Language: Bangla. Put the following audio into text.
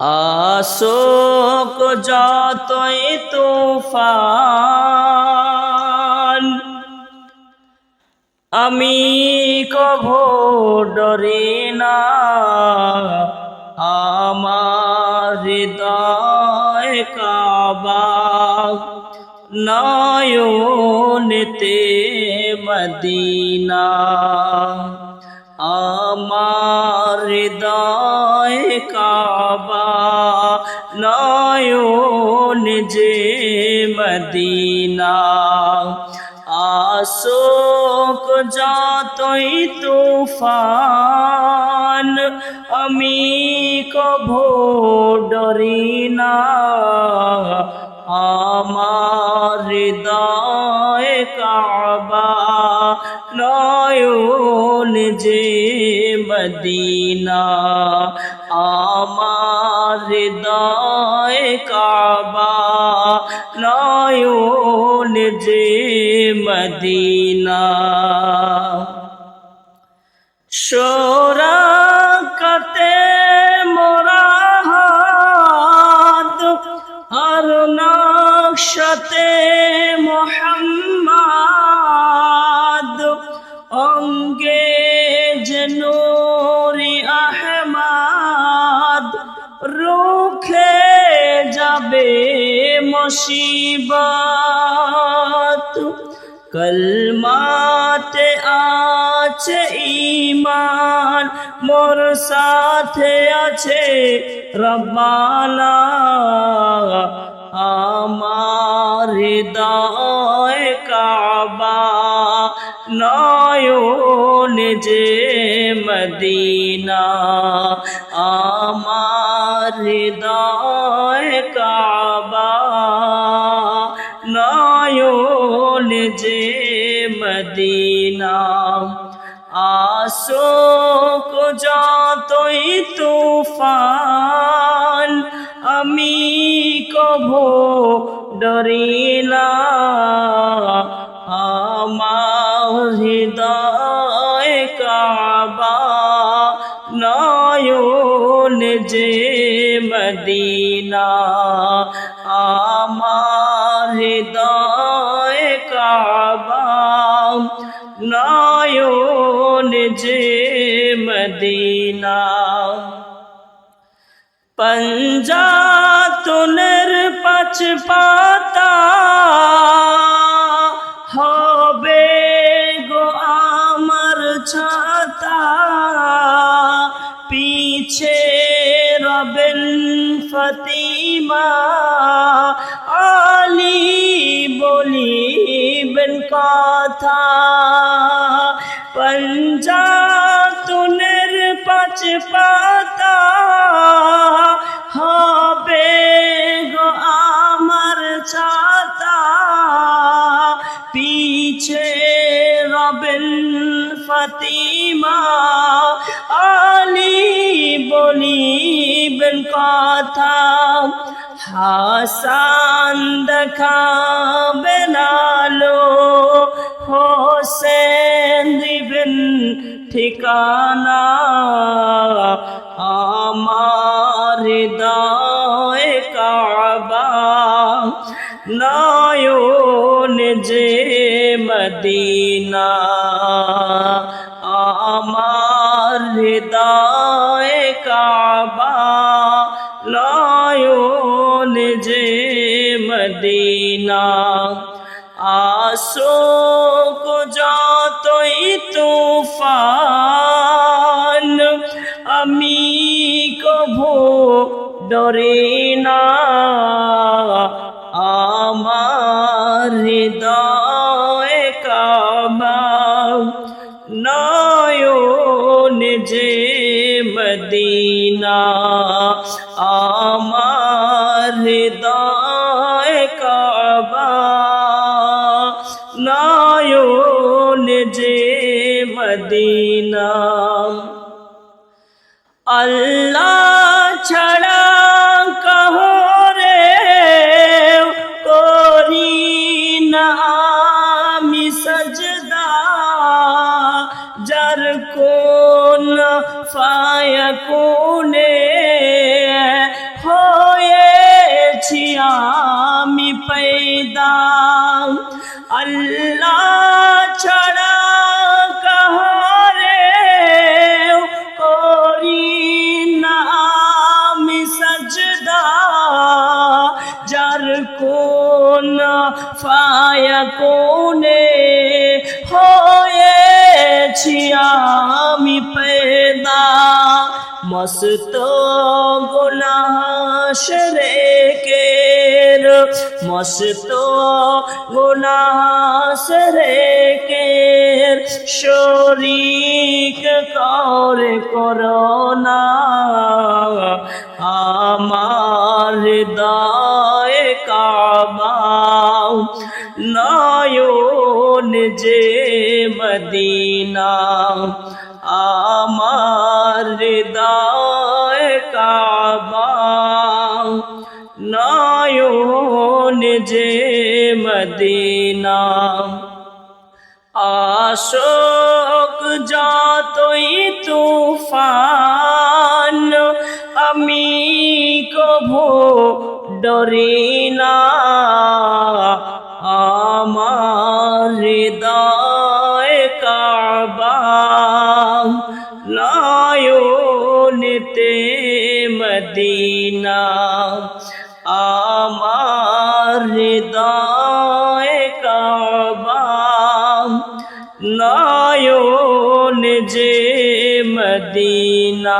আসোক যতই তুফান আমি কভো ডরি না। আমার হৃদয় কাবা নয়নেতে মদিনা। আমার হৃদয় মদিনা। আসোক যতই তুফান, আমি কভো ডরি না। আমার হৃদয় কাবা, নয়ন যে মদিনা। আমার হৃদয় কাবা যে মদিনা। সোরাকতে মোরা হাত আর নকশতে মোহাম্মদ। অঙ্গে জনুরি আহমদ রুখে যাবে মুসিবত কলমাতে আছে ইমান মোর সাথে আছে রব্বানা আমার হৃদয় কাবা নয়ন যে মদিনা আমার হৃদয় যে মদিনা আসোক যতই তুফান আমি কভো ডরি না আমার হৃদয় কাবা নয়ন যে মদিনা আমার হৃদয় পঞ্জাতনের পাঁচ পাতা হবে গো আমার ছাতা। পিছে রবেন ফতিমা, আলী বলিবেন কথা। পঞ্জাতনের পাঁচ পাতা রবেন ফতিমা আলী বলিবেন কথা হাসান দেখাবেন আলো হোসেন দিবেন ঠিকানা আমার হৃদয় কাবা নয়ন যে মদিনা হৃদয় কাবা নয়ন যে মদিনা। আসোক যতই তুফান আমি কভো ডরে না। আমার হৃদয় যে মদিনা আমার হৃদয় কাবা নয়ন যে মদিনা। আল্লাহ ছাড়া পয়দা আল্লাহ ছাড়া কাহারে করি না। সজদা, যার কোন ফায়া কোনে হয়েছি আমি পেদা। মস্ত গোলাশ রেখে মস্ত গুনাশরে কের শরিক করে করোনা। আমার হৃদয় কাবাও নয়ন যে মদিনা। আমার হৃদয় কাবা যে মদিনা। আশোক যতই তুফান আমি কভু ডরি না। আমার হৃদয় কাবা নয়নতে মদিনা। আমার হৃদয় কাবা নয়ন যে মদিনা।